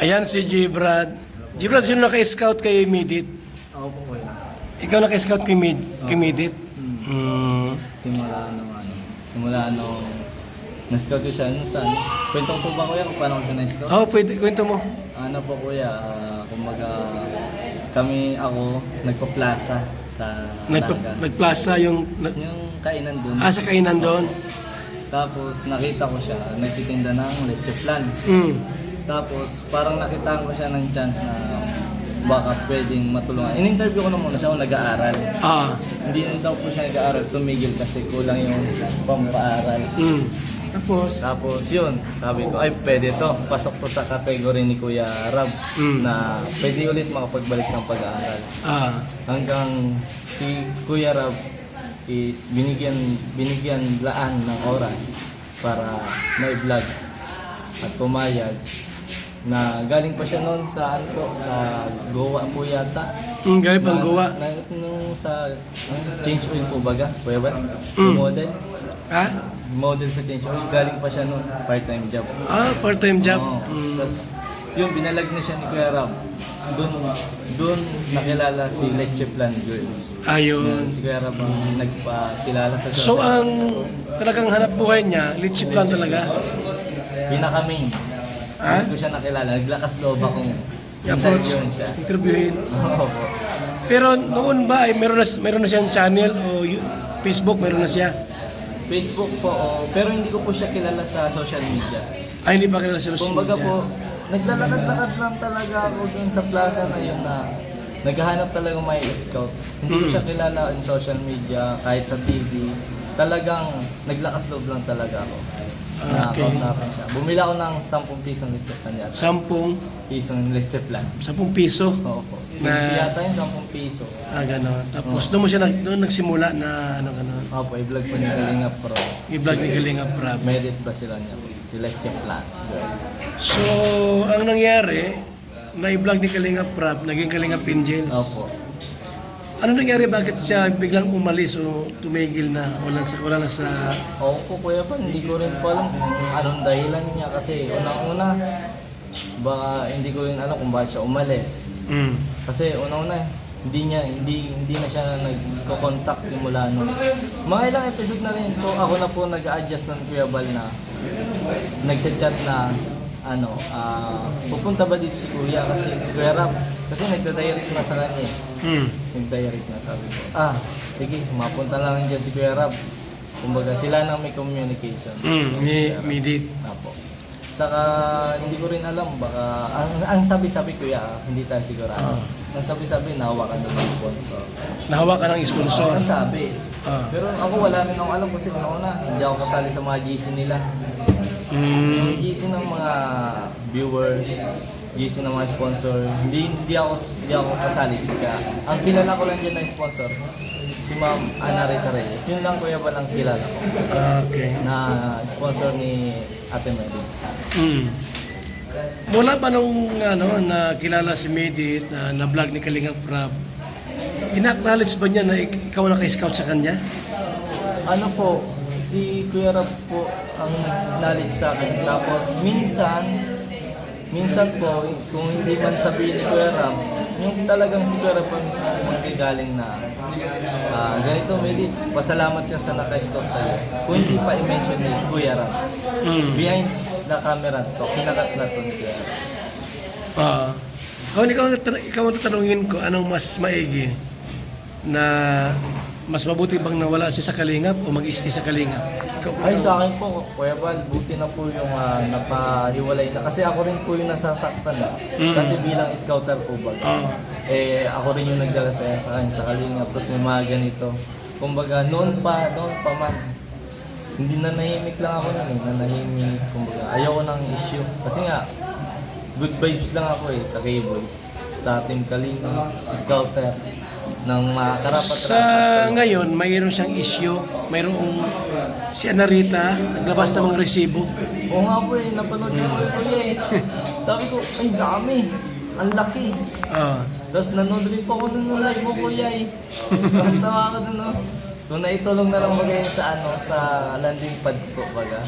Ayan si Gibrad. Gibrad, sino naka-scout kay Midit? Ako po kuya. Ikaw naka-scout kay, Mid kay Midit? Hmm. Simula nung ano, simula nung na-scout ko siya, ano saan? Kwento ko po ba kuya kung paano ko siya na-scout? Oh, pwede, kwento mo. Ano po kuya, ah, kumbaga kami, ako, nagpa-plaza sa Nagpa, Naga. nagplaza yung... Yung kainan dun. ah, sa kainan doon. Tapos nakita ko siya, nagtitinda ng leche flan. Hmm. Tapos parang nakitaan ko siya ng chance na baka pwedeng matulungan. In-interview ko na muna siya kung nag-aaral. Ah. Hindi na daw po siya nag-aaral, tumigil kasi kulang yung pampaaral. Hmm. Tapos? Tapos yun, sabi ko, ay pwede to. Pasok to sa category ni Kuya Rab Mm. na pwede ulit makapagbalik ng pag-aaral. Ah. Hanggang si Kuya Rab is binigyan binigyan laan ng oras para na-vlog at pumayag na galing pa siya noon sa ano po, sa Goa po yata. Hmm, galing pang. Na, nung sa change oil po baga, ba? Mm. Model. Ha? Model sa change oil. Galing pa siya noon, part-time job. Ah, part-time job. Oo. Hmm. Tapos, yun, binalag na siya ni Kuya Ram. Doon, doon nakilala si Leche Plan Girl. Yun, Ayun. si Kuya Ram ang nagpakilala sa So, social. ang talagang hanap buhay niya, litchi plan talaga. Pinaka-main. Ha? Hindi ko siya nakilala. Naglakas loob akong I-approach, interviewin siya. interviewin. Oo po. Pero noon ba ay meron na, meron na siyang channel o y- Facebook, meron na siya? Facebook po, oo. pero hindi ko po siya kilala sa social media. Ay, hindi pa kilala sa social Kumbaga media. po, naglalakad-lakad lang talaga ako dun sa plaza na yun na naghahanap talaga may scout. Hindi ko Mm. siya kilala in social media, kahit sa TV. Talagang naglakas loob lang talaga ako. Na Okay. kausapin siya. Bumili ako ng 10 pisong leche plan yata. Sampung, Pisong leche plan. sampung piso. Oo po. Na- Na... yata yung 10 piso. Ah, gano'n. Tapos doon mo siya, nag, doon nagsimula na ano gano'n. Opo, i-vlog po ni Kalinga Pro. I-vlog ni Kalinga Prab. Merit ba sila niya? Si Leche Plan. So, ang nangyari, na-vlog ni Kalinga Prab, naging Kalinga Angels. Opo. Ano nangyari? Bakit siya biglang umalis o tumigil na? Wala, sa, wala na sa... Oo po kuya pa, hindi ko rin po alam kung anong dahilan niya kasi unang-una baka hindi ko rin alam kung bakit siya umalis. Mm. Kasi unang-una hindi niya hindi hindi na siya nagko-contact simula noon. Mga ilang episode na rin po ako na po nag-adjust ng Kuya Bal na nagchat-chat na ano, ah, pupunta ba dito si Kuya kasi si Kuya Ram kasi nagda-direct na sa kanya. eh. Mm. Nag-direct na sabi ko, ah, sige, mapunta lang dyan si Kuya Rab. Kumbaga, sila nang may communication. Mm. Ni, Midit. Apo. Saka, hindi ko rin alam, baka, ang, ang sabi-sabi kuya, hindi tayo sigurado. Ah. Ang sabi-sabi, nahawakan ng sponsor. Nahawa ka ng sponsor. Ang sabi. Ah. Pero ako wala rin akong alam kasi una-una, hindi ako kasali sa mga GC nila. Mm. GC ng mga viewers, GC ng mga sponsor, hindi hindi ako hindi ako kasali kaya ang kilala ko lang diyan na sponsor si Ma'am Ana Rita Reyes. Yun lang kuya ba lang kilala ko Okay. na sponsor ni Ate Mary. Mm. Mula pa nung ano, nakilala si Midit, na na-vlog ni Kalinga Prab, ina-acknowledge ba niya na ik- ikaw naka-scout sa kanya? Ano po, si Kuya Rab po ang knowledge sa akin. Tapos minsan, minsan po, kung hindi man sabihin ni Kuya Rab, yung talagang si Kuya Rab po mismo magagaling na ah, ganito, Medi, pasalamat ka sa naka-scout sa'yo. Kung hindi pa i-mention ni Kuya Rab, Mm. behind the camera to, kinakat na to ni Kuya. Ah. Uh, ikaw, ikaw ang tatanungin ko, anong mas maigi na mas mabuti bang nawala siya sa Kalingap o mag-stay sa Kalingap? Ikaw, Ay, ikaw- sa akin po, Kuya Val, buti na po yung ah, napahiwalay na. Kasi ako rin po yung nasasaktan. ah. Mm. Kasi bilang scouter po ba, Ah. eh, ako rin yung nagdala sa, sa kanya sa Kalingap. Tapos may mga ganito. Kumbaga, noon pa, noon pa man, hindi na nahimik lang ako nun eh, nanahimik. Kumbaga, ayoko ng issue. Kasi nga, good vibes lang ako eh, sa K-Boys. Sa Team Kalinga, scouter, ng mga karapat Sa ngayon, mayroon siyang issue, mayroong si Anarita, naglabas ng mga resibo. Oo nga po eh, napanood ko po kuya eh. Sabi ko, ay dami. Ang laki. Ah. Tapos nanood rin po ako nun nung live mo kuya eh. Ang tawa ko dun no. Kung naitulong na lang magayon sa ano, sa landing pads po baga.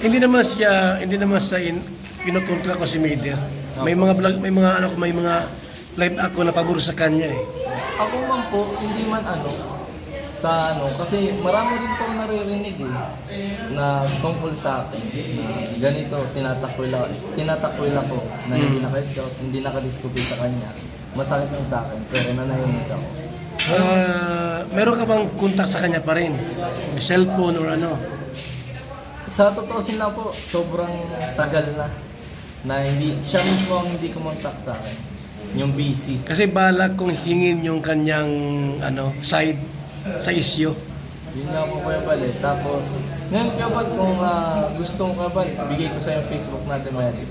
Hindi naman siya, hindi naman sa in, kinukontra ko si Midir. May mga vlog, may mga ano, may mga live ako na pabor sa kanya eh. Ako man po, hindi man ano, sa ano, kasi marami din po naririnig eh, na tungkol sa akin, na ganito, tinatakwil ako, tinatakwil ako, na hindi Hmm. naka-scout, hindi naka-discover sa kanya. Masakit yung sa akin, pero nanahimik ako. Ah, meron ka bang contact sa kanya pa rin? May cellphone or ano? Sa totoo sila po, sobrang tagal na, na hindi, siya mismo ang hindi kumontak sa akin. Yung busy. Kasi balak kong hingin yung kanyang ano side sa issue. Yun nga po Kuya Bal eh. Tapos, ngayon Kuya Bal, kung ah, gusto mo Kuya Bal, bigay ko sa yung Facebook natin Mary.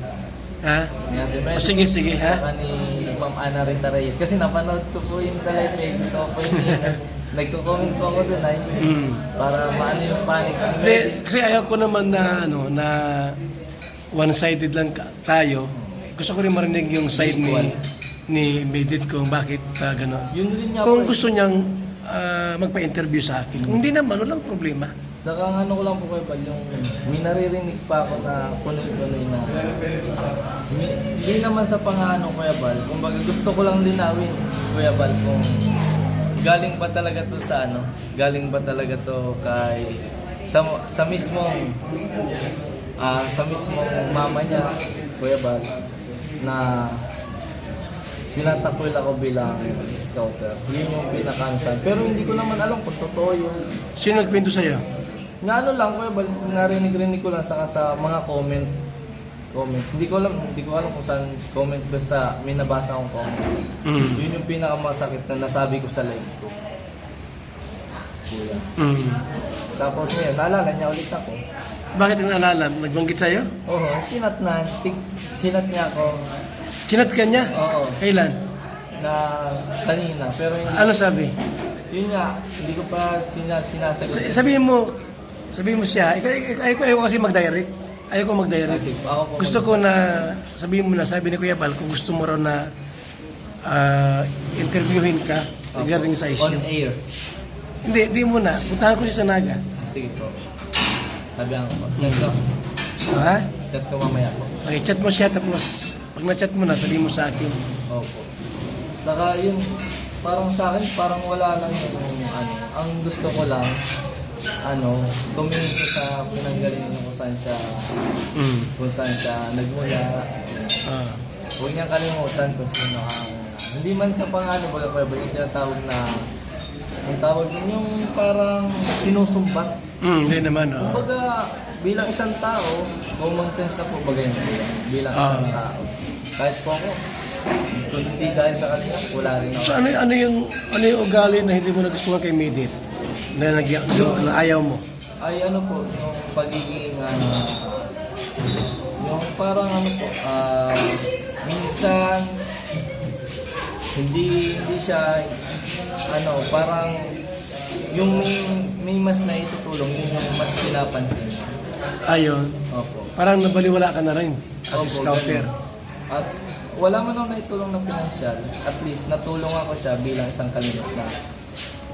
Ha? Ni Ate Mary. O, sige, sige, ha? Saka ni Ma'am Ana Rita Reyes. Kasi napanood ko po yun sa live eh. Gusto ko po yun eh. Nagko-comment po ako doon ay Mm. para maano yung panic kasi ayaw ko naman na ano na one-sided lang ka- tayo. Gusto ko rin marinig yung side ni ni Medit kung bakit uh, gano'n. Yun rin nga Kung po. eh. gusto niyang ah, magpa-interview sa akin. Kung hindi naman, walang problema. Saka ano ko lang po Kuya Bal, yung may naririnig pa ako na punoy-punoy na hindi naman sa pangano Kuya Bal, kumbaga gusto ko lang linawin Kuya Bal kung galing ba talaga to sa ano, galing ba talaga to kay sa, sa mismong ah sa mismong mama niya Kuya Bal na tinatakwil ako bilang scouter. Yun yung pinakansan. Pero hindi ko naman alam kung totoo yun. Sino nagkwento sa'yo? Na ano lang, bal, narinig-rinig ko lang saka sa mga comment. Comment. Hindi ko alam, hindi ko alam kung saan comment. Basta may nabasa akong comment. Mm. Yun yung pinakamasakit na nasabi ko sa live ko. Kuya. Mm. Tapos ngayon, naalala niya ulit ako. Bakit yung naalala? Nagbanggit sa'yo? Oo, kinat na. Tik, sinat niya ako Chinat ka niya? Oo. Kailan? na kanina. Pero hindi, Ano sabi? yun nga, hindi ko pa sina, sinasagot. S- sabihin mo, sabihin mo siya, ikaw, ikaw, ikaw, ko kasi mag-direct. Ayaw ko mag-direct. Po Gusto ko na, sabihin mo na, sabi ni Kuya Bal, kung gusto mo raw na ah, interviewin ka regarding sa On issue. air. Hindi, di mo na. Puntahan ko siya sa Naga. Sige po. Sabi ko po. Chat ko. Ha? Chat ko mamaya po. Okay, chat mo siya tapos pag na-chat mo na, sabihin mo sa akin. Opo. Saka yun, parang sa akin, parang wala lang yung ano. Ang gusto ko lang, ano, tumingin ko sa pinanggalingan kung saan siya, Mm. kung saan siya nagmula. Ah. Huwag niyang kalimutan kung sino ang, hindi man sa pangano, baga pa ba yung tinatawag na, ang tawag yun yung parang sinusumbat. Mm, hindi naman, oh. Kumbaga, bilang isang tao, common sense na po bagay na. Bilang isang Ah. tao. Kahit po ako, kung hindi dahil sa kanila, wala rin ako. So ano, ano yung ano yung ugali na hindi mo nagustuhan kay Medit? Na, nag, na ayaw mo? Ay ano po, yung pagiging, ano, yung parang ano po, ah, minsan, hindi, hindi siya, ano, parang, yung may, may mas na itutulong, yun yung mas pinapansin. Ayon. Opo. Parang nabaliwala ka na rin as Opo, scouter. ganun. As, wala man ako naitulong ng financial, at least natulong ako siya bilang isang kalimot na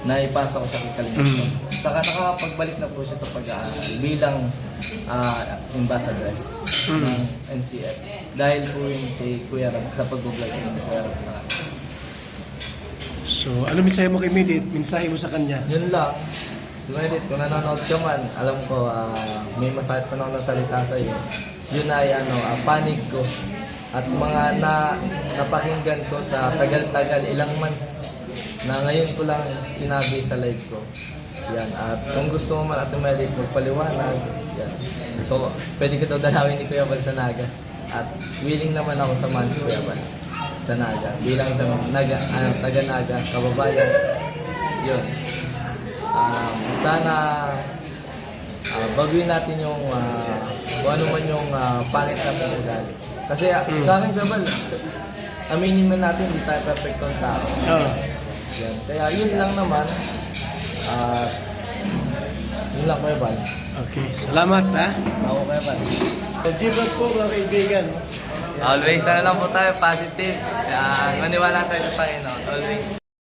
naipasa ko siya kay kalimot. Mm. Saka nakapagbalik na po siya sa pag-aaral bilang ah, ambassadress Mm. ng NCF. Dahil po yun kay Kuya Ram, sa pag-vlog ng Kuya Ram sa akin. So, ano mensahe mo kay Medit? Mensahe mo sa kanya? Yun lang. Sumalit, kung nanonood ka man, alam ko ah, may masakit pa na salita sa iyo. Yun ay ano, ah, panic ko. At mga na napakinggan ko sa tagal-tagal, ilang months na ngayon ko lang sinabi sa live ko. Yan. At kung gusto mo man Ate Melis magpaliwanag, yan. Ito, pwede ko daw dalawin ni Kuya sa Naga. At willing naman ako sa man si Kuya Bal sa Naga. Bilang isang naga, ano, taga-Naga, kababayan. Yun. Um, sana ah, baguhin natin yung ah, kung ano man yung ah, pangit na ugali. Kasi ah, sa akin, Jabal, aminin man natin, hindi tayo perfectong tao. Oo. Yan. Kaya yun lang naman. At yun lang, Kuya Bal. Okay. Salamat, ha? Ako, Kuya Bal. Jibas po, mga kaibigan. Always, sana lang po tayo positive. Yan. Maniwala tayo sa Panginoon. Always.